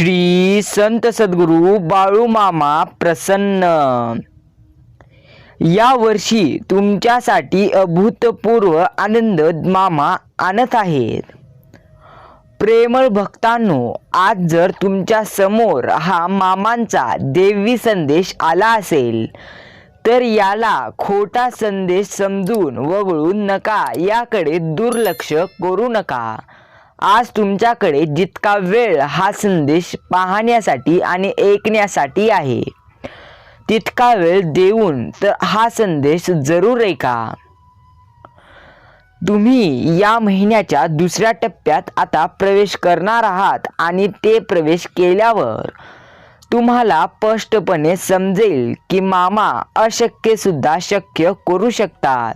श्री संत सद्गुरू बाळूमामा प्रसन्न. या वर्षी तुमच्यासाठी अभूतपूर्व आनंद मामा आणत आहेत. प्रेमळ भक्तांनो आज जर तुमच्यासमोर हा मामांचा देवी संदेश आला असेल तर याला खोटा संदेश समजून वगळू नका याकडे दुर्लक्ष करू नका. आज तुमच्याकडे जितका वेळ हा संदेश पाहण्यासाठी आणि ऐकण्यासाठी आहे तितका वेळ देऊन तर हा संदेश जरूर ऐका. तुम्ही या महिन्याच्या दुसऱ्या टप्प्यात आता प्रवेश करणार आहात आणि ते प्रवेश केल्यावर तुम्हाला स्पष्टपणे समजेल की मामा अशक्य सुद्धा शक्य करू शकतात.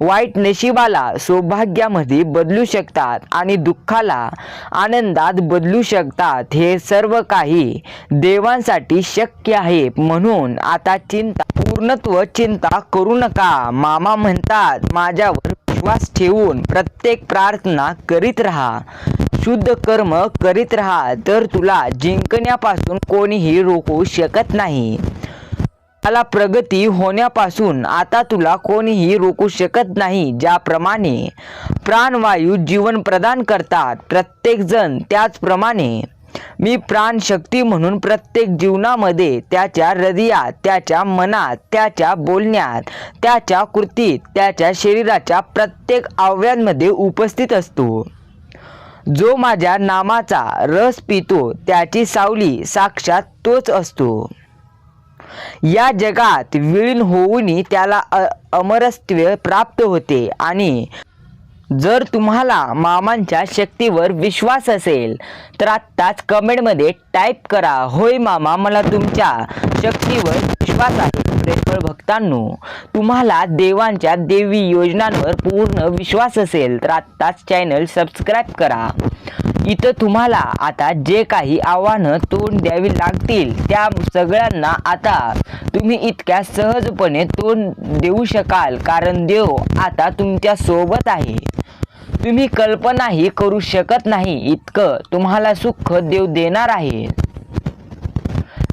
वाईट नशिबाला सौभाग्यामध्ये बदलू शकतात आणि दुःखाला आनंदात बदलू शकतात. हे सर्व काही देवांसाठी शक्य आहे म्हणून आता चिंता पूर्णत्व चिंता करू नका. मामा म्हणतात माझ्यावर विश्वास ठेवून प्रत्येक प्रार्थना करीत राहा. शुद्ध कर्म करीत राहा तर तुला जिंकण्यापासून कोणीही रोखू शकत नाही. मला प्रगती होण्यापासून आता तुला कोणीही रोखू शकत नाही ज्याप्रमाणे प्राणवायू जीवन प्रदान करतात प्रत्येकजण त्याचप्रमाणे. मी प्राणशक्ती म्हणून प्रत्येक जीवनामध्ये त्याच्या हृदयात त्याच्या मनात त्याच्या बोलण्यात त्याच्या कृतीत त्याच्या शरीराच्या प्रत्येक अवयवांमध्ये उपस्थित असतो. जो माझ्या नामाचा रस पितो त्याची सावली साक्षात तोच असतो. या जगात विलीन होऊनही त्याला अमरस्त्व प्राप्त होते आणि जर तुम्हाला मामांच्या शक्तीवर विश्वास असेल तर आत्ताच कमेंटमध्ये टाईप करा होय मामा मला तुमच्या शक्तीवर विश्वास आहे. प्रेमळ भक्तांनो तुम्हाला देवांच्या देवी योजनांवर पूर्ण विश्वास असेल तर आत्ताच चॅनल सबस्क्राईब करा. इथं तुम्हाला आता जे काही आव्हानं तोंड द्यावी लागतील त्या सगळ्यांना आता तुम्ही इतक्या सहजपणे तोंड देऊ शकाल कारण देव आता तुमच्यासोबत आहे. तुम्ही कल्पनाही करू शकत नाही इतकं तुम्हाला सुख देव देणार आहे.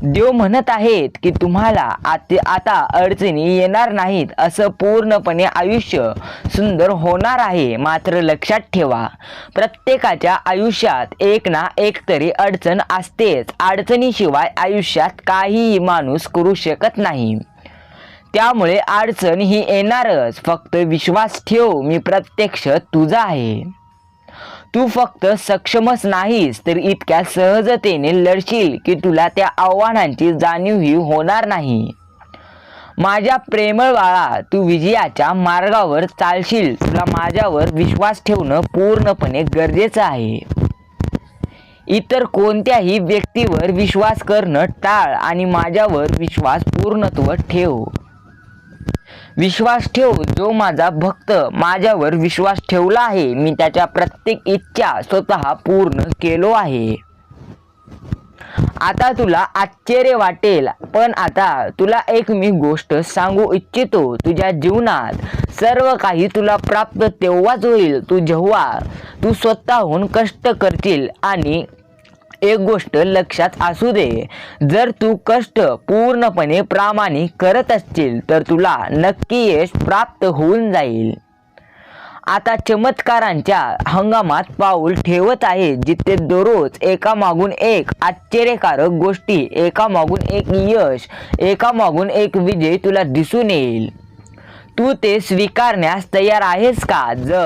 देव म्हणत आहेत की तुम्हाला आत- आता अडचणी येणार नाहीत असं पूर्णपणे आयुष्य सुंदर होणार आहे. मात्र लक्षात ठेवा प्रत्येकाच्या आयुष्यात एक ना एक तरी अडचण असतेच. अडचणीशिवाय आयुष्यात काहीही माणूस करू शकत नाही. त्यामुळे अडचण ही येणारच. फक्त विश्वास ठेव मी प्रत्यक्ष तुझा आहे. तू फक्त सक्षमच नाहीस तर इतक्या सहजतेने लढशील की तुला त्या आव्हानांची जाणीवही होणार नाही. माझ्या प्रेमळ बाळा तू विजयाच्या मार्गावर चालशील. तुला माझ्यावर विश्वास ठेवणं पूर्णपणे गरजेचं आहे. इतर कोणत्याही व्यक्तीवर विश्वास करणं टाळ आणि माझ्यावर विश्वास पूर्णत्व ठेव. विश्वास ठेव जो माझा भक्त माझ्यावर विश्वास ठेवला आहे मी त्याच्या प्रत्येक इच्छा स्वतः पूर्ण केलो आहे. आता तुला आश्चर्य वाटेल पण आता तुला एक मी गोष्ट सांगू इच्छितो. तुझ्या जीवनात सर्व काही तुला प्राप्त तेव्हाच होईल. तू जेव्हा तू स्वतःहून कष्ट करशील आणि एक गोष्ट लक्षात असू दे. जर तू कष्ट पूर्णपणे प्रामाणिक करत असशील तर तुला नक्की यश प्राप्त होऊन जाईल. आता चमत्कारांच्या हंगामात पाऊल ठेवत आहे जिथे दररोज एका मागून एक आश्चर्यकारक गोष्टी एका मागून एक यश एका मागून एक विजय तुला दिसून येईल. तू ते स्वीकारण्यास तयार आहेस का? जर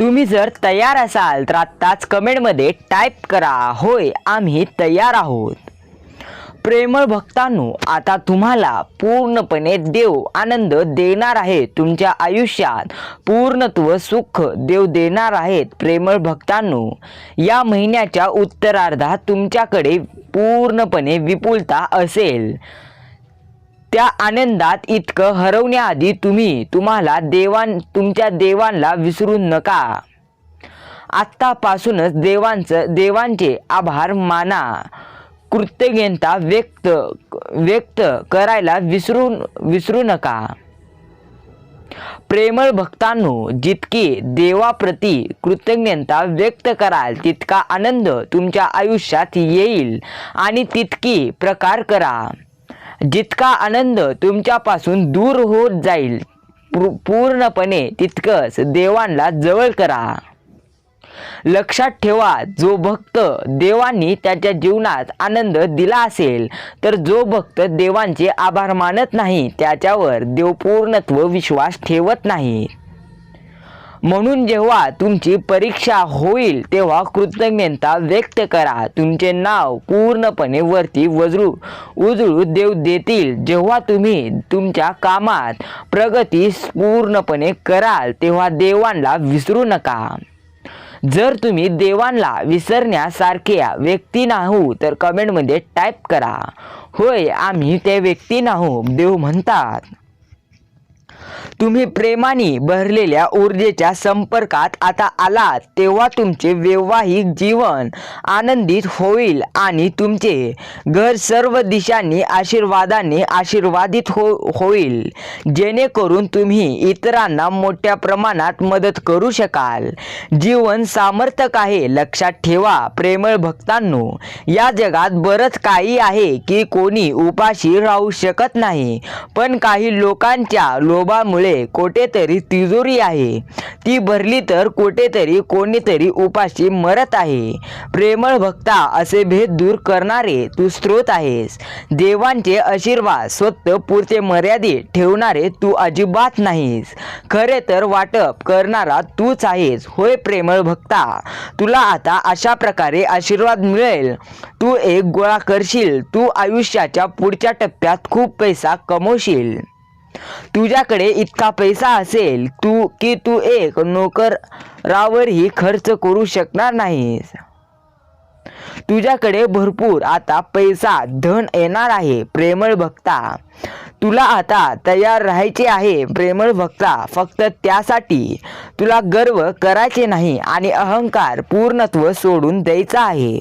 तुम्ही जर तयार असाल तर आत्ताच कमेंटमध्ये टाईप करा होय आम्ही तयार आहोत. प्रेमळ भक्तांनो आता तुम्हाला पूर्णपणे देव आनंद देणार आहे तुमच्या आयुष्यात पूर्णत्व सुख देव देणार आहेत प्रेमळ भक्तांनो. या महिन्याच्या उत्तरार्धात तुमच्याकडे पूर्णपणे विपुलता असेल. त्या आनंदात इतकं हरवण्याआधी तुम्ही तुम्हाला देवान तुमच्या देवांना विसरू नका. आत्तापासूनच देवांचं देवांचे आभार माना. कृतज्ञता व्यक्त व्यक्त करायला विसरू विसरू नका. प्रेमळ भक्तांनो जितकी देवाप्रती कृतज्ञता व्यक्त कराल तितका आनंद तुमच्या आयुष्यात येईल आणि तितकी प्रकार करा. जितका आनंद तुमच्यापासून दूर होत जाईल पूर्णपणे तितकंच देवांना जवळ करा. लक्षात ठेवा जो भक्त देवांनी त्याच्या जीवनात आनंद दिला असेल तर जो भक्त देवांचे आभार मानत नाही त्याच्यावर देव पूर्णत्व विश्वास ठेवत नाही. म्हणून जेव्हा तुमची परीक्षा होईल तेव्हा कृतज्ञता व्यक्त करा. तुमचे नाव पूर्णपणे वरती वजरू उजळू देव देतील. जेव्हा तुम्ही तुमच्या कामात प्रगती पूर्णपणे कराल तेव्हा देवांना विसरू नका. जर तुम्ही देवांना विसरण्यासारख्या व्यक्ती नाहू तर कमेंटमध्ये टाईप करा. होय आम्ही ते व्यक्ती नाहू देव म्हणतात. तुम्ही प्रेमाने भरलेल्या ऊर्जेच्या संपर्कात आता आलात तेव्हा तुमचे वैवाहिक जीवन आनंदित होईल आणि तुमचे घर सर्व दिशांनी आशीर्वादाने आशीर्वादित हो होईल. जेणेकरून तुम्ही इतरांना मोठ्या प्रमाणात मदत करू शकाल. जीवन सामर्थक आहे लक्षात ठेवा प्रेमळ भक्तांनो. या जगात बरंच काही आहे की कोणी उपाशी राहू शकत नाही पण काही लोकांच्या लोभामुळे कोठेतरी तिजोरी आहे. ती भरली तर कोठेतरी कोणीतरी उपाशी मरत आहे. प्रेमळ भक्ता असे भेद दूर करणारे तू स्रोत आहेस. देवांचे आशीर्वाद स्वतः पुरते मर्यादित ठेवणारे तू अजिबात नाहीस. खरे तर वाटप करणारा तूच आहेस. होय प्रेमळ भक्ता तुला आता अशा प्रकारे आशीर्वाद मिळेल. तू एक गोळा करशील तू आयुष्याच्या पुढच्या टप्प्यात खूप पैसा कमवशील. तुझ्याकडे इतका पैसा असेल तू की तू एक नोकरावरही खर्च करू शकणार नाहीस. तुझ्याकडे भरपूर आता पैसा धन येणार आहे प्रेमळ भक्ता. तुला आता तयार राहायचे आहे प्रेमळ भक्ता. फक्त त्यासाठी तुला गर्व करायचे नाही आणि अहंकार पूर्णत्व सोडून द्यायचा आहे.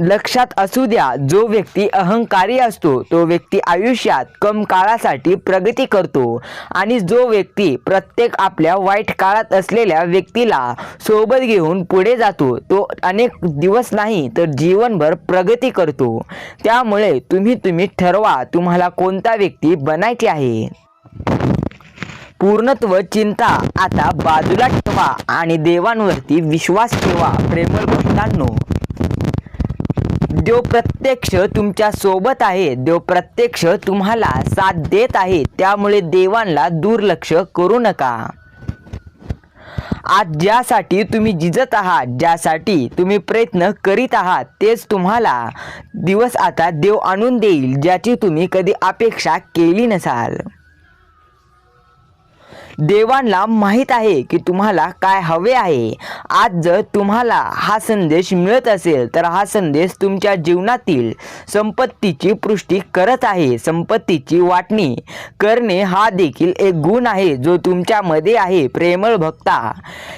लक्षात असू द्या जो व्यक्ती अहंकारी असतो तो व्यक्ती आयुष्यात कम काळासाठी प्रगती करतो आणि जो व्यक्ती प्रत्येक आपल्या वाईट काळात असलेल्या व्यक्तीला सोबत घेऊन पुढे जातो तो अनेक दिवस नाही तर जीवनभर प्रगती करतो. त्यामुळे तुम्ही तुम्ही ठरवा तुम्हाला कोणता व्यक्ती बनायची आहे. पूर्णत्व चिंता आता बाजूला ठेवा आणि देवांवरती विश्वास ठेवा. प्रेमळ भक्तांनो देव प्रत्यक्ष तुमच्यासोबत आहे देव प्रत्यक्ष तुम्हाला साथ देत आहे त्यामुळे देवांना दुर्लक्ष करू नका. आज ज्यासाठी तुम्ही झिजत आहात ज्यासाठी तुम्ही प्रयत्न करीत आहात तेच तुम्हाला दिवस आता देव आणून देईल ज्याची तुम्ही कधी अपेक्षा केली नसाल. देवांना माहीत आहे की तुम्हाला काय हवे आहे. आज जर तुम्हाला हा संदेश मिळत असेल तर हा संदेश तुमच्या जीवनातील संपत्तीची पुष्टी करत आहे. संपत्तीची वाटणी करणे हा देखील एक गुण आहे जो तुमच्यामध्ये आहे. प्रेमळ भक्ता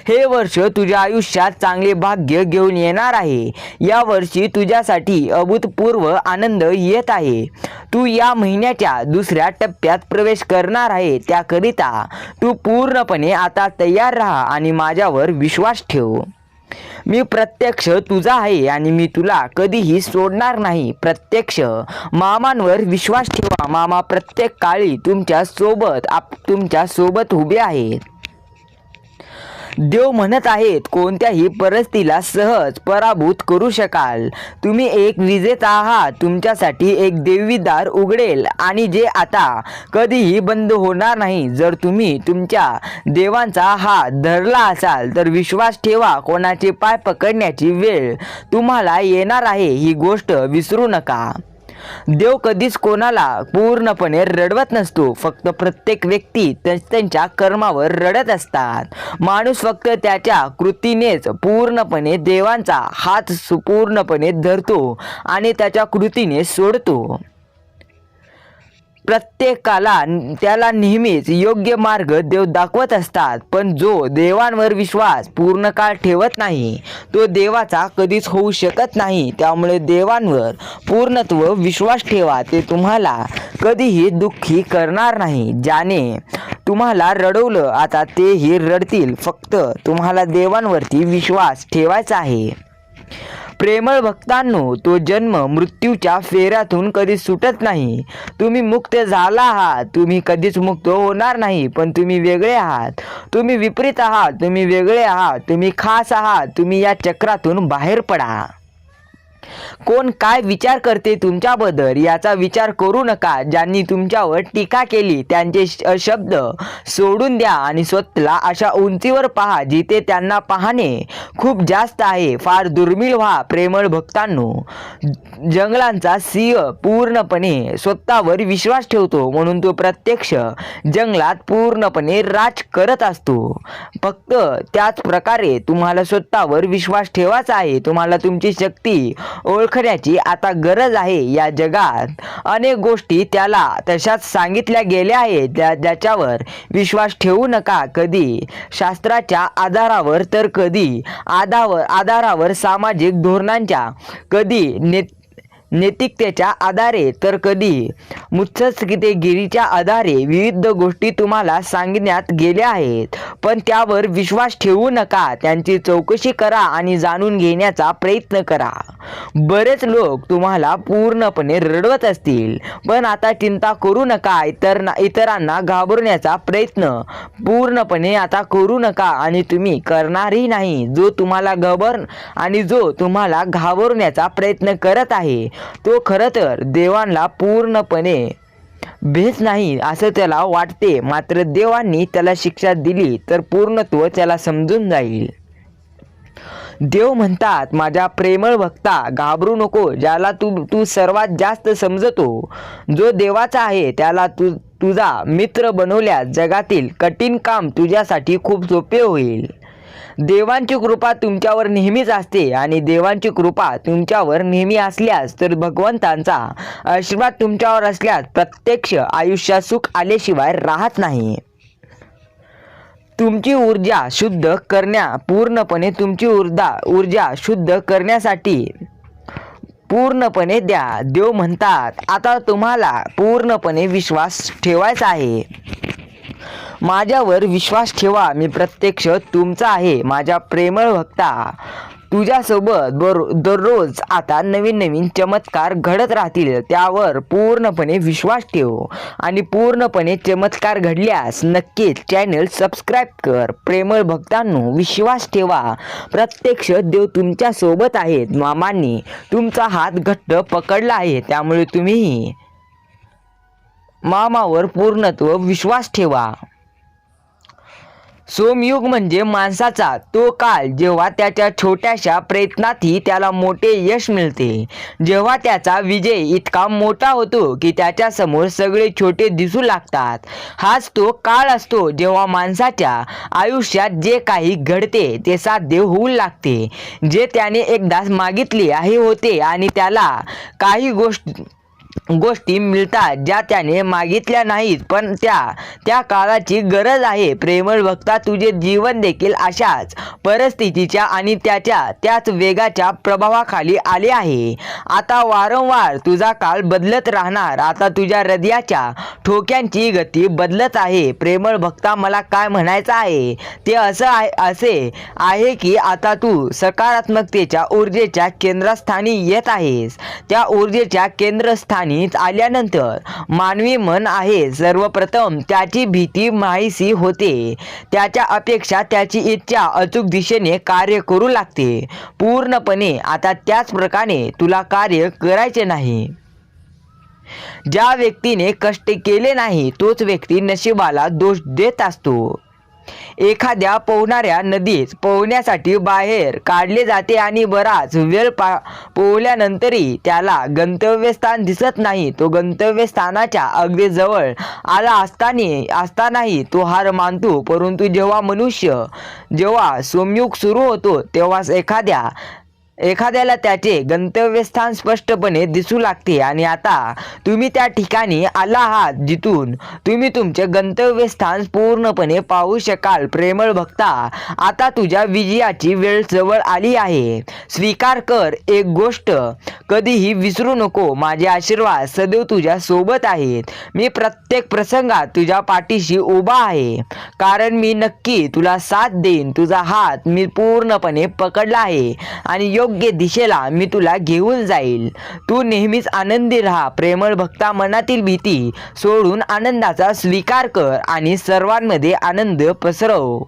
हे वर्ष तुझ्या आयुष्यात चांगले भाग्य घेऊन येणार आहे. या वर्षी तुझ्यासाठी अभूतपूर्व आनंद येत आहे. तू या महिन्याच्या दुसऱ्या टप्प्यात प्रवेश करणार आहे. त्याकरिता तू पूर्णपणे आता तयार राहा आणि माझ्यावर विश्वास ठेव. मी प्रत्यक्ष तुझा आहे आणि मी तुला कधीही सोडणार नाही. प्रत्यक्ष मामांवर विश्वास ठेवा. मामा प्रत्येक काळी तुमच्यासोबत आप तुमच्यासोबत उभे आहेत. देव म्हणत आहेत कोणत्याही परिस्थितीला सहज पराभूत करू शकाल. तुम्ही एक विजेता आहात तुमच्यासाठी एक देवीदार उघडेल. आणि जे आता कधीही बंद होणार नाही जर तुम्ही तुमच्या देवांचा हात धरला असाल तर विश्वास ठेवा कोणाचे पाय पकडण्याची वेळ तुम्हाला येणार आहे ही गोष्ट विसरू नका. देव कधीच कोणाला पूर्णपणे रडवत नसतो. फक्त प्रत्येक व्यक्ती त्यांच्या कर्मावर रडत असतात. माणूस फक्त त्याच्या कृतीनेच पूर्णपणे देवांचा हात सुपूर्णपणे धरतो आणि त्याच्या कृतीने सोडतो. प्रत्येकाला त्याला नेहमीच योग्य मार्ग देव दाखवत असतात. पण जो देवांवर विश्वास पूर्ण काळ ठेवत नाही तो देवाचा कधीच होऊ शकत नाही. त्यामुळे देवांवर पूर्णत्व विश्वास ठेवा. ते तुम्हाला कधीही दुःखी करणार नाही. ज्याने तुम्हाला रडवलं आता तेही रडतील. फक्त तुम्हाला देवांवरती विश्वास ठेवायचा आहे. प्रेमळ भक्तांनो तो जन्म मृत्यूच्या फेऱ्यातून कधी सुटत नाही. तुम्ही मुक्त झाला आहात. तुम्ही कधीच मुक्त होणार नाही पण तुम्ही वेगळे आहात. तुम्ही विपरीत आहात. तुम्ही वेगळे आहात. तुम्ही खास आहात. तुम्ही या चक्रातून बाहेर पडा. कोण काय विचार करते तुमच्याबद्दल याचा विचार करू नका. ज्यांनी तुमच्यावर टीका केली त्यांचे शब्द सोडून द्या आणि स्वतःला अशा उंचीवर पहा जिथे त्यांना पाहणे खूप जास्त आहे. फार दुर्मिळ व्हा प्रेमळ भक्तांनो. जंगलांचा सिंह पूर्णपणे स्वतःवर विश्वास ठेवतो म्हणून तो प्रत्यक्ष जंगलात पूर्णपणे राज करत असतो. फक्त त्याच प्रकारे तुम्हाला स्वतःवर विश्वास ठेवायचा आहे. तुम्हाला तुमची शक्ती ओळखण्याची आता गरज आहे या जगात. अनेक गोष्टी त्याला तशाच सांगितल्या गेल्या आहेत ज्याच्यावर विश्वास ठेवू नका कधी. शास्त्राच्या आधारावर तर कधी. आधावर आधारावर सामाजिक धोरणांच्या कधी ने नैतिकतेच्या आधारे. तर कधी? मुत्सद्देगिरीच्या आधारे विविध गोष्टी तुम्हाला सांगण्यात गेल्या आहेत. पण त्यावर विश्वास ठेवू नका. त्यांची चौकशी करा आणि जाणून घेण्याचा प्रयत्न करा. बरेच लोक तुम्हाला पूर्णपणे रडवत असतील. पण आता चिंता करू नका. इतर इतरांना घाबरण्याचा प्रयत्न. पूर्णपणे आता करू नका आणि तुम्ही करणारही नाही. जो तुम्हाला घबर आणि जो तुम्हाला घाबरण्याचा प्रयत्न करत आहे. तो खरं तर देवांना पूर्णपणे भेस नाही असं त्याला वाटते. मात्र देवांनी त्याला शिक्षा दिली तर पूर्णत्व त्याला समजून जाईल. देव म्हणतात माझ्या प्रेमळ भक्ता घाबरू नको ज्याला तू तू सर्वात जास्त समजतो. जो देवाचा आहे त्याला तू तुझा मित्र बनवल्यास जगातील कठीण काम तुझ्यासाठी खूप सोपे होईल. देवांची कृपा तुमच्यावर नेहमीच असते आणि देवांची कृपा तुमच्यावर नेहमी असल्यास तर भगवंतांचा आशीर्वाद तुमच्यावर असल्यास प्रत्यक्ष आयुष्यात सुख आल्याशिवाय राहत नाही. तुमची ऊर्जा शुद्ध करण्या पूर्णपणे तुमची ऊर्जा ऊर्जा शुद्ध करण्यासाठी पूर्णपणे द्या देव म्हणतात. आता तुम्हाला पूर्णपणे विश्वास ठेवायचा आहे. माझ्यावर विश्वास ठेवा मी प्रत्यक्ष तुमचा आहे माझ्या प्रेमळ भक्ता तुझ्यासोबत बर दररोज आता नवीन नवीन चमत्कार घडत राहतील त्यावर पूर्णपणे विश्वास ठेव. आणि पूर्णपणे चमत्कार घडल्यास नक्कीच चॅनल सबस्क्राईब कर. प्रेमळ भक्तांनो विश्वास ठेवा. प्रत्यक्ष देव तुमच्यासोबत आहेत मामांनी. तुमचा हात घट्ट पकडला आहे त्यामुळे तुम्हीही मामावर पूर्णत्व विश्वास ठेवा. सोमयुग म्हणजे माणसाचा. तो काळ जेव्हा त्याच्या छोट्याशा प्रयत्नातही त्याला मोठे यश मिळते. जेव्हा त्याचा विजय इतका मोठा होतो की त्याच्यासमोर सगळे छोटे दिसू लागतात. हाच तो काळ असतो जेव्हा माणसाच्या आयुष्यात जे काही घडते ते साध्य होऊ लागते. जे त्याने एकदाच मागितले आहे होते आणि त्याला काही गोष्ट गोष्टी मिळतात ज्या त्याने मागितल्या नाहीत. पण त्या त्या काळाची गरज आहे. प्रेमळ भक्ता तुझे जीवन देखील अशाच परिस्थितीच्या आणि त्याच्या त्याच वेगाच्या प्रभावाखाली आले आहे. आता वारंवार तुझा काळ बदलत राहणार. आता तुझ्या हृदयाच्या ठोक्यांची गती बदलत आहे. प्रेमळ भक्ता मला काय म्हणायचं आहे? ते असं आहे असे आहे की आता तू सकारात्मकतेच्या ऊर्जेच्या केंद्रस्थानी येत आहेस. त्या ऊर्जेच्या केंद्रस्थानी आल्यानंतर मानवी मन आहे. सर्वप्रथम त्याची भीती माहिती होते. त्याच्या अपेक्षा त्याची इच्छा अचूक दिशेने कार्य करू लागते. पूर्णपणे आता त्याच प्रकारे तुला कार्य करायचे नाही. ज्या व्यक्तीने कष्ट केले नाही तोच व्यक्ती नशिबाला दोष देत असतो. एखाद्या पोहणाऱ्या नदीत पोहण्यासाठी बाहेर काढले जाते आणि बराच वेळ पा पोहल्यानंतरही त्याला गंतव्यस्थान दिसत नाही. तो गंतव्यस्थानाच्या अगदी जवळ आला असताना असतानाही तो हार मानतो. परंतु जेव्हा मनुष्य जेव्हा सोमयुग सुरू होतो तेव्हाच एखाद्या एखाद्याला त्याचे गंतव्यस्थान स्पष्टपणे दिसू लागते आणि आता तुम्ही त्या ठिकाणी आला आहात जिथून तुम्ही तुमचे गंतव्यस्थान पूर्णपणे पाहू शकाल. प्रेमळ भक्ता आता तुझ्या विजयाची वेळ जवळ आली आहे. स्वीकार कर एक गोष्ट कधीही विसरू नको. माझे आशीर्वाद सदैव तुझ्या सोबत आहेत. मी प्रत्येक प्रसंगात तुझ्या पाठीशी उभा आहे. कारण मी नक्की तुला साथ देईन. तुझा हात मी पूर्णपणे पकडला आहे. आणि योग्य दिशेला मी तुला घेऊन जाईल. तू नेहमीच आनंदी राहा. प्रेमळ भक्ता मनातील भीती सोडून आनंदाचा स्वीकार कर आणि सर्वांमध्ये आनंद पसरव.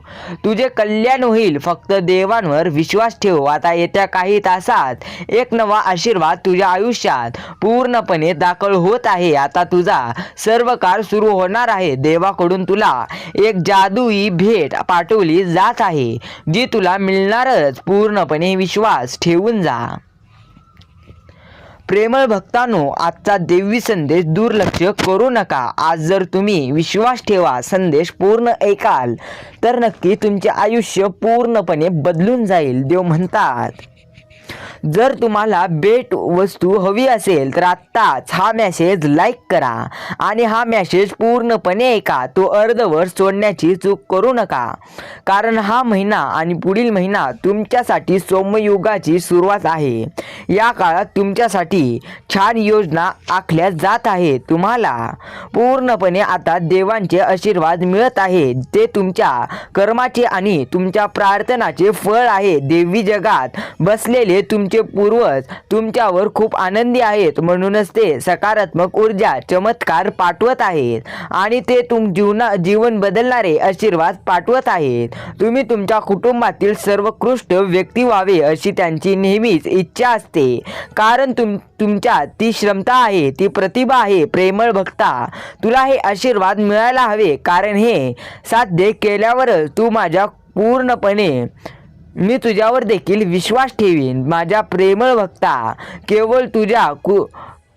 तुझे कल्याण होईल. फक्त देवांवर विश्वास ठेव. आता येत्या काही तासात एक नवा आशीर्वाद तुझ्या आयुष्यात पूर्णपणे दाखल होत आहे. आता तुझा सर्व सुरू होणार आहे. देवाकडून तुला एक जादुई भेट पाठवली जात आहे जी तुला मिळणारच. पूर्णपणे विश्वास ठेवून जा. प्रेमळ भक्तांनो आजचा देवी संदेश दुर्लक्ष करू नका. आज जर तुम्ही विश्वास ठेवा संदेश पूर्ण ऐकाल तर नक्की तुमचे आयुष्य पूर्णपणे बदलून जाईल देव म्हणतात. जर तुम्हाला भेट वस्तू हवी असेल तर आत्ताच हा मॅसेज लाईक करा. आणि हा मॅसेज पूर्णपणे ऐका. तो अर्धवर सोडण्याची चूक करू नका. कारण हा महिना आणि पुढील महिना तुमच्यासाठी सोमयुगाची सुरुवात आहे. या काळात तुमच्यासाठी छान योजना आखल्या जात आहे तुम्हाला पूर्णपणे आता देवांचे आशीर्वाद मिळत आहे ते तुमच्या कर्माचे आणि तुमच्या प्रार्थनाचे फळ आहे. देवी जगात बसलेले तुमचे पूर्वज तुमच्यावर खूप आनंदी आहेत. म्हणूनच ते सकारात्मक ऊर्जा चमत्कार पाठवत आहेत. आणि ते तुम जीवना जीवन बदलणारे आशीर्वाद पाठवत आहेत. तुम्ही तुमच्या कुटुंबातील सर्वोत्कृष्ट व्यक्ती व्हावे अशी त्यांची नेहमीच इच्छा असते. कारण तुम तुमच्या ती क्षमता आहे ती प्रतिभा आहे प्रेमळ भक्ता. तुला हे आशीर्वाद मिळायला हवे. कारण हे साध्य केल्यावरच तू माझ्या पूर्णपणे मी तुझ्यावर देखील विश्वास ठेवीन. माझ्या प्रेमळ भक्ता केवळ तुझ्या कु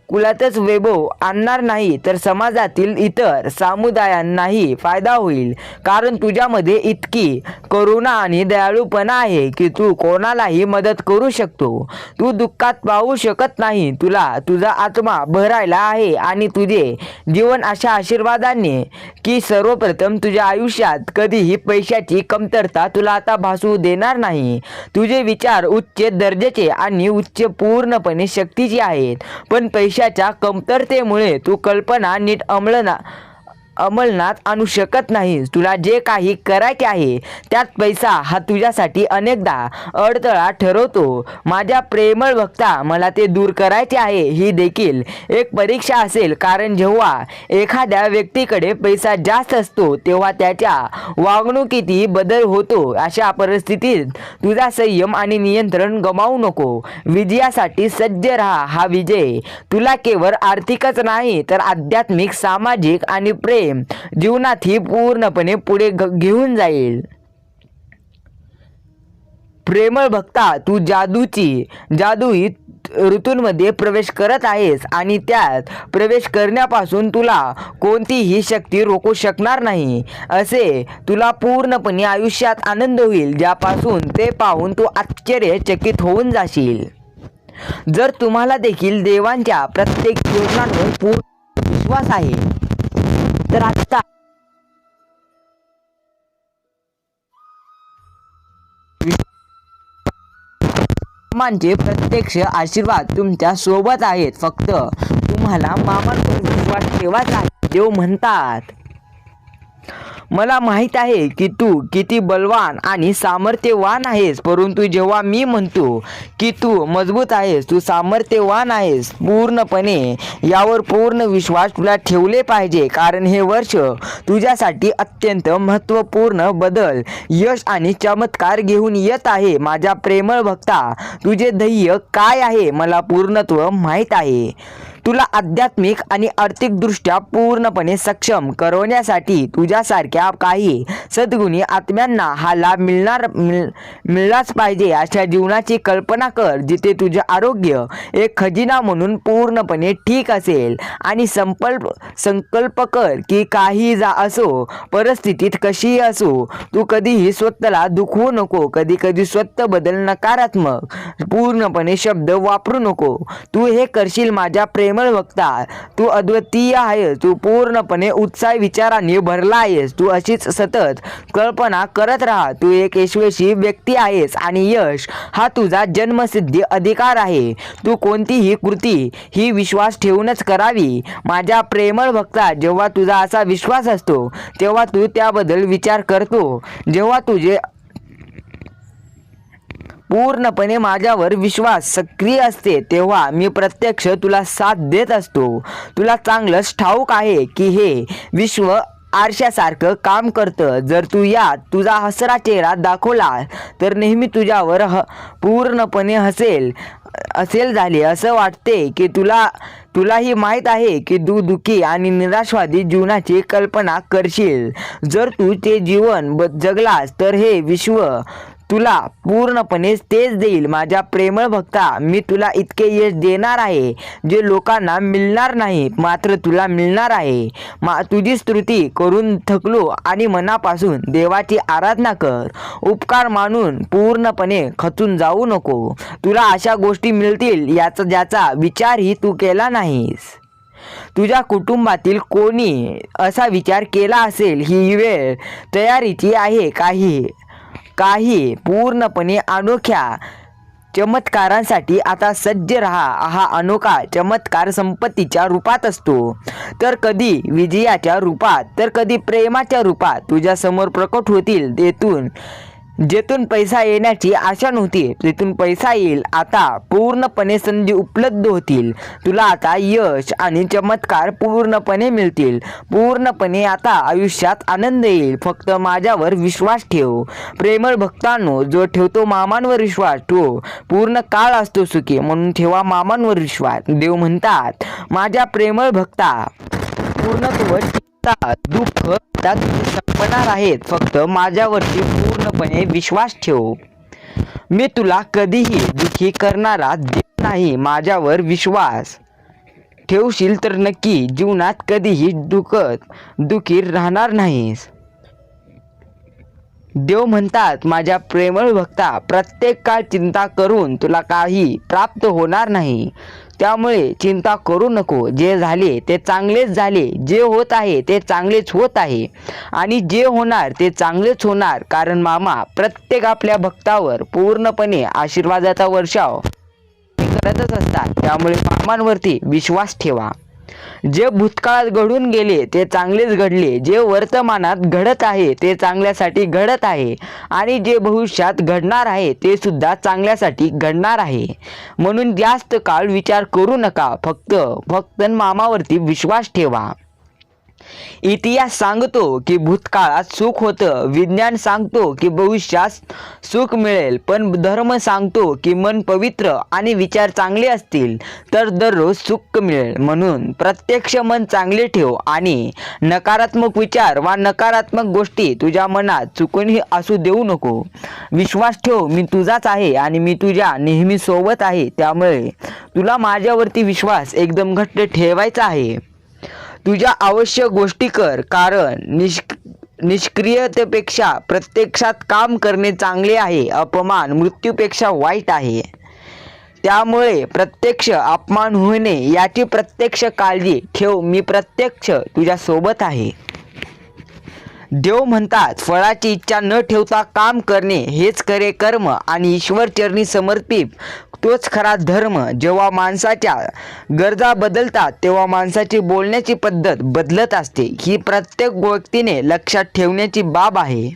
कुलातच वैभव आणणार नाही तर समाजातील इतर समुदायांनाही फायदा होईल. कारण तुझ्यामध्ये इतकी करुणा आणि दयाळूपणा आहे की तू कोणालाही मदत करू शकतो. तू दुःखात पाहू शकत नाही. तुला तुझा आत्मा भरायला आहे आणि तुझे जीवन अशा आशीर्वादाने की सर्वप्रथम तुझ्या आयुष्यात कधीही पैशाची कमतरता तुला आता भासू देणार नाही. तुझे विचार उच्च दर्जाचे आणि उच्च पूर्णपणे शक्तीचे आहेत. पण पैशाच्या कमतरतेमुळे तू कल्पना नीट अंमलना अंमलनात आणू शकत नाहीस तुला जे काही करायचे आहे त्यात पैसा हा तुझ्यासाठी अनेकदा अडथळा ठरवतो. माझ्या प्रेमळ भक्ता मला ते दूर करायचे आहे ही देखील एक परीक्षा असेल. कारण जेव्हा एखाद्या व्यक्तीकडे पैसा जास्त असतो तेव्हा त्याच्या वागणुकीतही बदल होतो. अशा परिस्थितीत तुझा संयम आणि नियंत्रण गमावू नको. विजयासाठी सज्ज राहा. हा विजय तुला केवळ आर्थिकच नाही तर आध्यात्मिक सामाजिक आणि प्रेम जीवनातही पूर्णपणे पुढे घेऊन जाईल. प्रेमळ भक्ता तू जादूची जादूई ऋतूंमध्ये प्रवेश करत आहेस आणि त्यात प्रवेश करण्यापासून तुला कोणतीही शक्ती रोखू शकणार नाही. असे तुला पूर्णपणे आयुष्यात आनंद होईल ज्यापासून ते पाहून तू आश्चर्यचकित होऊन जाशील. जर तुम्हाला देखील देवांच्या प्रत्येक योजनांवर पूर्ण विश्वास आहे तर आत्ता मामांचे म्हणजे प्रत्यक्ष आशीर्वाद तुमच्यासोबत आहेत फक्त. तुम्हाला मामांवर विश्वास ठेवाच आहे देव म्हणतात. मला माहीत आहे की तू किती बलवान आणि सामर्थ्यवान आहेस परंतु जेव्हा मी म्हणतो की तू मजबूत आहेस तू सामर्थ्यवान आहेस पूर्णपणे यावर पूर्ण विश्वास तुला ठेवले पाहिजे कारण हे वर्ष तुझ्यासाठी अत्यंत महत्त्वपूर्ण बदल यश आणि चमत्कार घेऊन येत आहे. माझ्या प्रेमळ भक्ता तुझे ध्येय काय आहे मला पूर्णत्व माहीत आहे. तुला आध्यात्मिक आणि आर्थिकदृष्ट्या पूर्णपणे सक्षम करवण्यासाठी तुझ्यासारख्या काही सद्गुणी आत्म्यांना हा लाभ मिळणार मिळ मिळलाच पाहिजे अशा जीवनाची कल्पना कर जिथे तुझे आरोग्य एक खजिना म्हणून पूर्णपणे ठीक असेल. आणि संकल्प संकल्प कर की काही जा असो परिस्थितीत कशीही असो तू कधीही स्वतःला दुखवू नको. कधी कधी स्वतः बदल नकारात्मक पूर्णपणे शब्द वापरू नको. तू हे करशील माझ्या प्रेम निर्मळ वक्ता. तू अद्वितीय आहेस. तू पूर्णपणे उत्साही विचारांनी भरला आहेस. तू अशीच सतत कल्पना करत राहा. तू एक यशस्वी व्यक्ती आहेस आणि यश हा तुझा जन्मसिद्धी अधिकार आहे. तू कोणतीही कृती ही विश्वास ठेवूनच करावी. माझ्या प्रेमळ भक्ता जेव्हा तुझा असा विश्वास असतो तेव्हा तू त्याबद्दल विचार करतो. जेव्हा तुझे पूर्णपणे माझ्यावर विश्वास सक्रिय असते तेव्हा मी प्रत्यक्ष तुला साथ देत असतो. तुला चांगलंच ठाऊक आहे की हे विश्व आरशासारखं काम करतं. जर तू यात तुझा हसरा चेहरा दाखवला तर नेहमी तुझ्यावर ह पूर्णपणे हसेल असेल झाले. असं वाटते की तुला तुलाही माहीत आहे की तू दुखी आणि निराशवादी जीवनाची कल्पना करशील. जर तू ते जीवन ब जगलास तर हे विश्व तुला पूर्णपणे तेच देईल. माझ्या प्रेमळ भक्ता मी तुला इतके यश देणार आहे जे लोकांना मिळणार नाही मात्र तुला मिळणार आहे. मा तुझी स्तुती करून थकलो आणि मनापासून देवाची आराधना कर. उपकार मानून पूर्णपणे खचून जाऊ नको. तुला अशा गोष्टी मिळतील याचा ज्याचा विचारही तू केला नाहीस. तुझ्या कुटुंबातील कोणी असा विचार केला असेल ही वेळ तयारीची आहे काही. काही पूर्णपणे अनोख्या चमत्कारांसाठी आता सज्ज रहा. हा अनोखा चमत्कार संपत्तीच्या रूपात असतो. तर कधी विजयाच्या रूपात तर कधी प्रेमाच्या रूपात तुझ्यासमोर प्रकट होतील तेथून जेथून पैसा येण्याची आशा नव्हती तेथून पैसा येईल. आता पूर्णपणे संधी उपलब्ध होतील. तुला आता यश आणि चमत्कार पूर्णपणे मिळतील. पूर्णपणे आता आयुष्यात आनंद येईल. फक्त माझ्यावर विश्वास ठेव. प्रेमळ भक्तांनो जो ठेवतो मामांवर विश्वास तो पूर्ण काळ असतो सुखी. म्हणून ठेवा मामांवर विश्वास. देव म्हणतात माझ्या प्रेमळ भक्ता पूर्णत्व दुःख त्यात संपणार आहेत. फक्त माझ्यावरती पूर्णपणे विश्वास ठेव. मी तुला कधीही दुखी करणारा देत नाही. माझ्यावर विश्वास ठेवशील तर नक्की जीवनात कधीही दुखत दुखी राहणार नाहीस. देव म्हणतात माझ्या प्रेमळ भक्ता प्रत्येक काळ चिंता करून तुला काही प्राप्त होणार नाही. त्यामुळे चिंता करू नको. जे झाले ते चांगलेच झाले. जे होत आहे ते चांगलेच होत आहे. आणि जे होणार ते चांगलेच होणार. कारण मामा प्रत्येक आपल्या भक्तावर पूर्णपणे आशीर्वादाचा वर्षाव करतच असतात. त्यामुळे मामांवरती विश्वास ठेवा. जे भूतकाळात घडून गेले ते चांगलेच घडले. जे वर्तमानात घडत आहे ते चांगल्यासाठी घडत आहे. आणि जे भविष्यात घडणार आहे ते सुद्धा चांगल्यासाठी घडणार आहे. म्हणून जास्त काळ विचार करू नका. फक्त फक्त मामावरती विश्वास ठेवा. इतिहास सांगतो की भूतकाळात सुख होतं विज्ञान सांगतो की भविष्यात सुख मिळेल पण धर्म सांगतो की मन पवित्र आणि विचार चांगले असतील तर दररोज सुख मिळेल म्हणून प्रत्यक्ष मन चांगले ठेव आणि नकारात्मक विचार वा नकारात्मक गोष्टी तुझ्या मनात चुकूनही असू देऊ नको. विश्वास ठेव मी तुझाच आहे आणि मी तुझ्या नेहमी सोबत आहे त्यामुळे तुला माझ्यावरती विश्वास एकदम घट्ट ठेवायचा आहे. तुझ्या आवश्यक गोष्टी कर कारण निष्क निष्क्रियतेपेक्षा प्रत्यक्षात काम करणे चांगले आहे अपमान मृत्यूपेक्षा वाईट आहे. त्यामुळे प्रत्यक्ष अपमान होणे याची प्रत्यक्ष काळजी ठेव मी प्रत्यक्ष तुझ्यासोबत आहे. देव म्हणतात फळाची इच्छा न ठेवता काम करणे हेच खरे कर्म आणि ईश्वर चरणी समर्पित. तोच खरा धर्म. जेव्हा माणसाच्या गरजा बदलतात तेव्हा माणसाची बोलण्याची पद्धत बदलत असते. ही प्रत्येक व्यक्तीने लक्षात ठेवण्याची बाब आहे.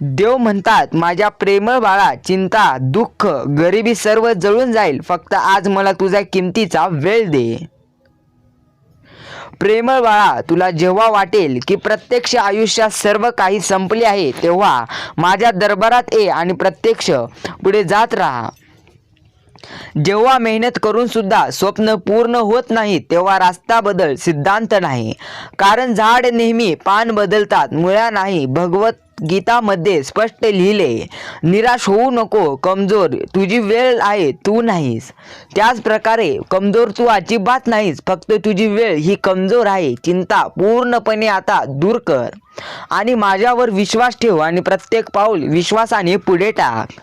देव म्हणतात माझ्या प्रेमळ बाळा चिंता दुःख गरिबी सर्व जळून जाईल. फक्त आज मला तुझ्या किमतीचा वेळ दे. प्रेमळ बाळा तुला जेव्हा वाटेल की प्रत्यक्ष आयुष्यात सर्व काही संपले आहे तेव्हा माझ्या दरबारात ये आणि प्रत्यक्ष पुढे जात राहा. जेव्हा मेहनत करून सुद्धा स्वप्न पूर्ण होत नाही तेव्हा रास्ता बदल सिद्धांत नाही. कारण झाड नेहमी पान बदलतात मुळा नाही. भगवत गीतामध्ये स्पष्ट लिहिले निराश होऊ नको कमजोर तुझी वेळ आहे तू नाहीस. त्याच प्रकारे कमजोर तू अजिबात नाहीस फक्त तुझी वेळ ही कमजोर आहे चिंता पूर्णपणे आता दूर कर. आणि माझ्यावर विश्वास ठेव आणि प्रत्येक पाऊल विश्वासाने पुढे टाक.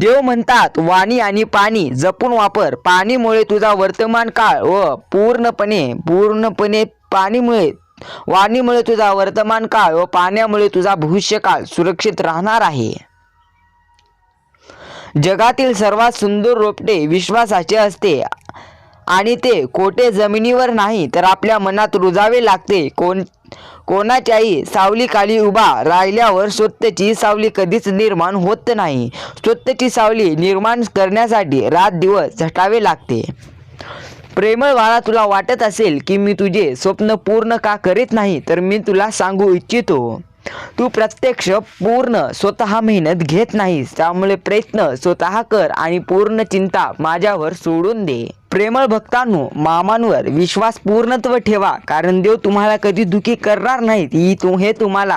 देव म्हणतात वाणी आणि पाणी जपून वापर. पाणीमुळे तुझा वर्तमान काळ व पूर्णपणे पूर्णपणे पाणीमुळे वाणीमुळे तुझा वर्तमान काळ व पाण्यामुळे तुझा भविष्यकाळ सुरक्षित राहणार आहे. जगातील सर्वात सुंदर रोपटे विश्वासाचे असते. आणि ते कोठे जमिनीवर नाही तर आपल्या मनात रुजावे लागते. कोण कोणाच्याही सावलीखाली उभा राहिल्यावर स्वतःची सावली कधीच निर्माण होत नाही. स्वतःची सावली निर्माण करण्यासाठी रात दिवस झटावे लागते. प्रेमळ बाळा तुला वाटत असेल की मी तुझे स्वप्न पूर्ण का करीत नाही तर मी तुला सांगू इच्छितो. तू प्रत्यक्ष पूर्ण स्वतः मेहनत घेत नाहीस त्यामुळे प्रयत्न स्वतः कर आणि पूर्ण चिंता माझ्यावर सोडून दे. प्रेमळ भक्तांनो मामांवर विश्वास पूर्णत्व ठेवा. कारण देव तुम्हाला कधी दुखी करणार नाहीत. ही तु हे तुम्हाला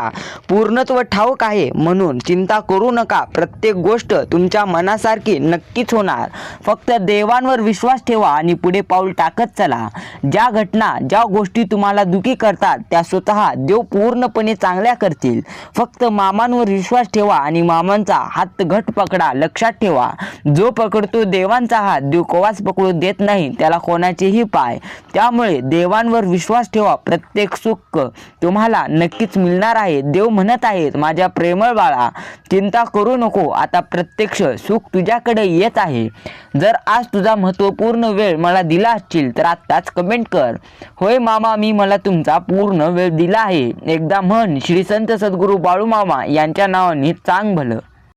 पूर्णत्व ठाऊक आहे. म्हणून चिंता करू नका. प्रत्येक गोष्ट तुमच्या मनासारखी नक्कीच होणार. फक्त देवांवर विश्वास ठेवा आणि पुढे पाऊल टाकत चला. ज्या घटना ज्या गोष्टी तुम्हाला दुखी करतात त्या स्वतः देव पूर्णपणे चांगल्या करतील. फक्त मामांवर विश्वास ठेवा आणि मामांचा हात घट पकडा. लक्षात ठेवा. जो पकडतो देवांचा हात देव कोवाच पकडू देत नाही त्याला कोणाचेही पाय. त्यामुळे देवांवर विश्वास ठेवा प्रत्येक सुख तुम्हाला नक्कीच मिळणार आहे. देव म्हणत आहेत माझ्या प्रेमळ बाळा चिंता करू नको आता प्रत्यक्ष सुख तुझ्याकडे येत आहे. जर आज तुझा महत्त्वपूर्ण वेळ मला दिला असशील तर आत्ताच कमेंट कर. होय मामा मी मला तुमचा पूर्ण वेळ दिला आहे. एकदा म्हण श्री संत सद्गुरू बाळू मामा यांच्या नावाने चांग भलं.